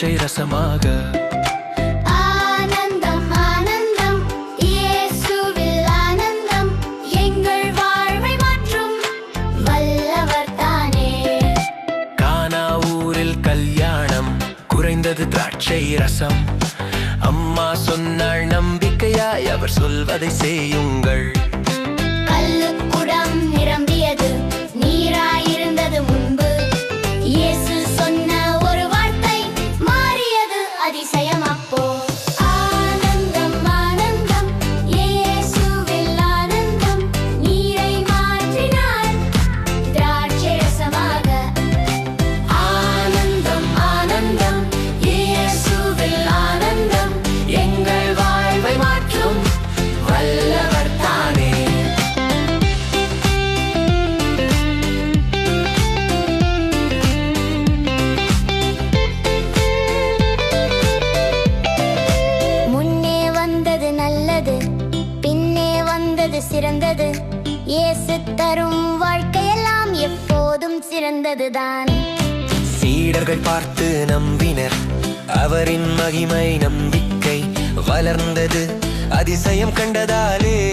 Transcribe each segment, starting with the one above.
திராட்சை ரசமாக. ஆனந்தம் ஆனந்தம் இயேசுவில் ஆனந்தம் எங்கள் வாழ்வை மாற்றும் வல்லவர் தானே. கானா ஊரில் கல்யாணம் குறைந்தது திராட்சை ரசம். அம்மா சொன்னாள் நம்பிக்கையாய் அவர் சொல்வதை செய்யுங்கள். சிறந்தது. இயேசு தரும் வாழ்க்கையெல்லாம் எப்போதும் சிறந்ததுதான். சீடர்கள் பார்த்து நம்பினர். அவரின் மகிமை நம்பிக்கை வளர்ந்தது. அதிசயம் கண்டதாலே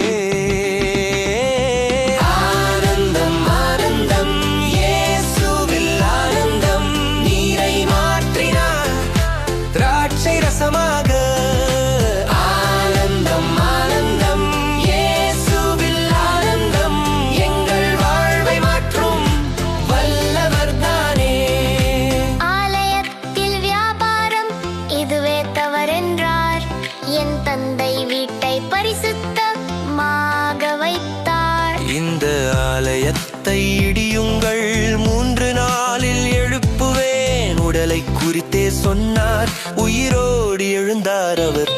எத்தை இடியுங்கள்? மூன்று நாளில் எழுப்புவேன். உடலை குறித்தே சொன்னார். உயிரோடு எழுந்தார் அவர்.